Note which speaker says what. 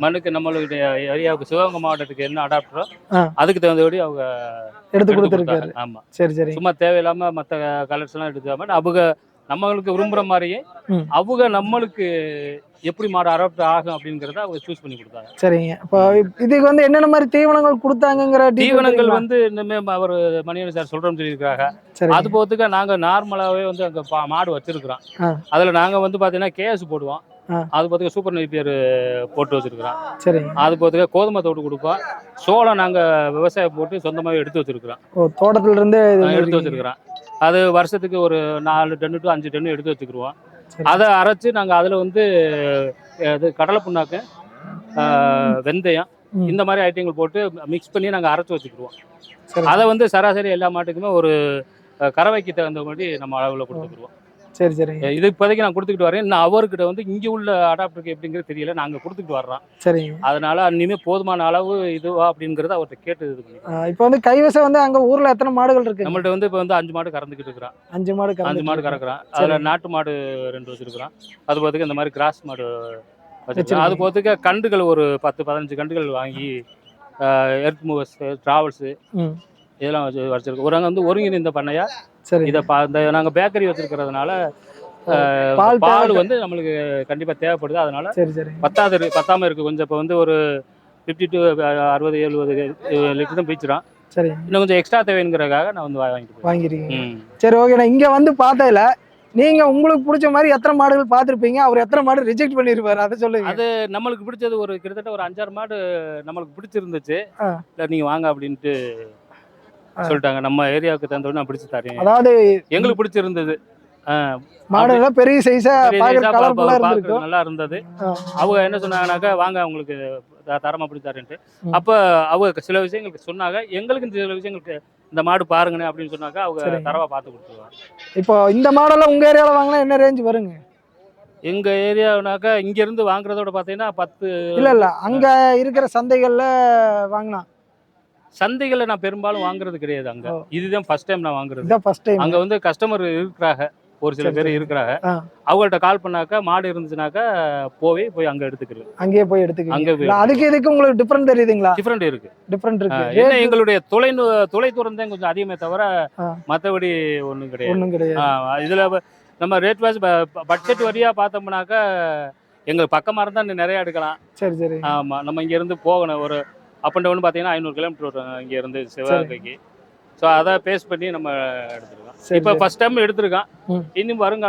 Speaker 1: மண்ணுக்கு நம்மளுடைய ஏரியாவுக்கு சிவகங்கை மாவட்டத்துக்கு என்ன அடாப்டரோ. அதுக்கு தகுந்தபடி அவங்க
Speaker 2: எடுத்து கொடுத்துருக்காரு.
Speaker 1: ஆமா
Speaker 2: சரி சரி
Speaker 1: சும்மா தேவையில்லாம மற்ற கலர்ஸ் எல்லாம் எடுக்காம அவங்க நம்மளுக்கு விரும்புற மாதிரியே. அவங்க நம்மளுக்கு எப்படி மாடு அடாப்ட் ஆகும் அப்படிங்கறத அவங்க சூஸ் பண்ணி கொடுத்தாங்க
Speaker 2: சரிங்க இப்போ இதுக்கு வந்து என்னென்ன மாதிரி தீவனங்கள் detail
Speaker 1: தீவனங்கள்? வந்து இன்னுமே அவர் மணியன் சார் சொல்றோம்னு சொல்லியிருக்காங்க அது போத்துக்கு நாங்க நார்மலாவே வந்து அங்க மாடு வச்சிருக்கிறோம். அதுல நாங்க வந்து பாத்தீங்கன்னா கேஎஸ் போடுவோம். அது போத்துக்கு சூப்பர் நெய்பியர் போட்டு வச்சிருக்கிறோம்.
Speaker 2: சரிங்க.
Speaker 1: அது போத்துக்கு கோதுமை தோட்டு கொடுப்போம். சோளம் நாங்க விவசாயம் போட்டு சொந்தமாவே எடுத்து வச்சிருக்கிறோம்.
Speaker 2: ஓ தோட்டத்துல இருந்து
Speaker 1: எடுத்து. வச்சிருக்கிறோம். அது வருஷத்துக்கு ஒரு நாலு டன்னு டு அஞ்சு டன்னு எடுத்து வச்சுக்கிருவோம்.
Speaker 2: சரி.
Speaker 1: அதை அரைச்சு நாங்க அதுல வந்து இது கடலை புண்ணாக்கு வெந்தயம். இந்த மாதிரி ஐட்டங்கள் போட்டு மிக்ஸ் பண்ணி நாங்க அரைச்சு வச்சுக்கிருவோம்.
Speaker 2: சரி.
Speaker 1: அதை வந்து சராசரி எல்லா மாட்டுக்குமே ஒரு கறவைக்கு தகுந்த மாதிரி நம்ம அளவில் கொடுத்துக்குருவோம்.
Speaker 2: சரி சரிங்க.
Speaker 1: இது இப்போதைக்கு நான் கொடுத்துக்கிட்டு வரேன். இன்னும் அவர்கிட்ட வந்து இங்கே உள்ள அடாப்டருக்கு எப்படிங்கிறது தெரியல. நாங்கள் கொடுத்துக்கிட்டு வர்றோம்
Speaker 2: சரிங்க.
Speaker 1: அதனால இனிமேல் போதுமான அளவு இதுவா அப்படிங்கிறத அவர்கிட்ட கேட்டு இது பண்ணி
Speaker 2: இப்போ வந்து கைவசம் வந்து அங்க ஊர்ல எத்தனை மாடுகள் இருக்கு?
Speaker 1: நம்மள்ட்ட வந்து இப்போ வந்து அஞ்சு மாடு கறந்துக்கிட்டு இருக்கிறான்.
Speaker 2: அஞ்சு மாடு
Speaker 1: அஞ்சு மாடு
Speaker 2: சரி.
Speaker 1: அதில் நாட்டு மாடு ரெண்டு வச்சிருக்கிறோம் அது போகிறதுக்கு இந்த மாதிரி கிராஸ் மாடு வச்சிருக்கோம். அது போகிறதுக்கு கண்டுகள் ஒரு பத்து பதினஞ்சு கண்டுகள் வாங்கி எர்த் மூவர்ஸ் ட்ராவல்ஸு இதெல்லாம் வச்சு வச்சிருக்கோம். ஒரு அங்கே வந்து ஒருங்கிணைந்த பண்ணையா?
Speaker 2: சரி.
Speaker 1: இதை பா இந்த நாங்கள் பேக்கரி வச்சிருக்கிறதுனால
Speaker 2: பால்
Speaker 1: பால் வந்து நம்மளுக்கு கண்டிப்பாக தேவைப்படுது. அதனால
Speaker 2: சரி சரி.
Speaker 1: பத்தாது இருக்கு- பத்தாம இருக்கு. கொஞ்சம் இப்போ வந்து ஒரு ஃபிஃப்டி டு அறுபது எழுபது லிட்டர் தான் பீச்சுறோம்
Speaker 2: சரி.
Speaker 1: இன்னும் கொஞ்சம் எக்ஸ்ட்ரா தேவைங்கிறதுக்காக நான் வந்து வாங்கிட்டு
Speaker 2: வாங்கிருக்கீங்க. சரி ஓகேண்ணா இங்க வந்து பார்த்ததுல நீங்க உங்களுக்கு பிடிச்ச மாதிரி எத்தனை மாடுகள் பார்த்திருப்பீங்க? அவர் எத்தனை மாடு ரிஜெக்ட் பண்ணிருப்பாரு? அதை சொல்லுங்க.
Speaker 1: அது நம்மளுக்கு பிடிச்சது ஒரு கிட்டத்தட்ட ஒரு அஞ்சாறு மாடு நம்மளுக்கு பிடிச்சிருந்துச்சு. நீங்க வாங்க அப்படின்ட்டு. சொல்லிட்டாங்க. நம்ம ஏரியாவுக்கு தந்தோட நான் பிடிச்சு தரேன்.
Speaker 2: அதாவது
Speaker 1: எங்களுக்கு பிடிச்சிருந்தது.
Speaker 2: மாடுகள் பெரிய சைஸா
Speaker 1: பெரிய
Speaker 2: பாக்குற
Speaker 1: size ஆ பா-
Speaker 2: கலர்ஃபுல்லா
Speaker 1: பா-
Speaker 2: இருந்திருக்கும்.
Speaker 1: பார்க்கறதுக்கு நல்லா இருந்தது. அவங்க என்ன சொன்னாங்கன்னாக்கா வாங்க உங்களுக்கு தரமா பிடிச்சி தரேன்ட்டு.
Speaker 2: ம்.
Speaker 1: அப்ப அவங்க சில விஷயங்களுக்கு சொன்னாங்க. எங்களுக்கு சில விஷயங்களுக்கு இந்த மாடு பாருங்கண்ணே அப்படின்னு சொன்னாக்கா அவங்க. தரவா பார்த்து கொடுத்துருவாங்க.
Speaker 2: இப்போ இந்த மாடெல்லாம் உங்க ஏரியால வாங்கினா என்ன ரேஞ்ச் வருங்க?
Speaker 1: எங்க ஏரியாவுனாக்கா இங்க இருந்து வாங்குறதோட பாத்தீங்கன்னா பத்து
Speaker 2: இல்ல இல்ல. அங்க இருக்கிற சந்தைகள்ல வாங்கினா.
Speaker 1: சந்தைகளை நான் பெரும்பாலும் வாங்குறது கிடையாது அங்க. இதுதான் ஃபர்ஸ்ட் டைம் நான் வாங்குறது. அங்க வந்து கஸ்டமர் இருக்கிறாங்க. ஒரு சில பேர். இருக்கிறாங்க. அவங்கள்ட்ட கால் பண்ணாக்கா மாடு இருந்துச்சுனாக்கா போய் போய் அங்க எடுத்துக்கிறது.
Speaker 2: அங்கேயே போய் எடுத்துக்கீங்க
Speaker 1: அங்க
Speaker 2: அதுக்கு இதுக்கு உங்களுக்கு டிஃபரெண்ட் தெரியுதுங்களா?
Speaker 1: டிஃபரெண்ட் இருக்கு.
Speaker 2: டிஃபரெண்ட் இருக்கு.
Speaker 1: என்ன எங்களுடைய தொலை தொலை தூரம் தான் கொஞ்சம் அதிகமே தவிர. மத்தபடி ஒண்ணும் கிடையாது.
Speaker 2: ஒண்ணும் கிடையாது.
Speaker 1: இதுல நம்ம ரேட் வாஸ் பட்ஜெட் வரியா பார்த்தோம்னாக்கா எங்க பக்கமா இருந்தா இன்னும் நிறைய எடுக்கலாம்.
Speaker 2: சரி சரி.
Speaker 1: ஆமா நம்ம இங்க இருந்து போகணும். ஒரு அப் அண்ட் டவுன் பாத்தீங்கன்னா ஐநூறு கிலோமீட்டர் வரும் இங்க இருந்து சிவகங்கைக்கு ஸோ அதை பேஸ் பண்ணி நம்ம எடுத்துருக்கோம் இப்போ. ஃபர்ஸ்ட் டைம் எடுத்திருக்கோம்
Speaker 2: ம்.
Speaker 1: இன்னும் வருங்கால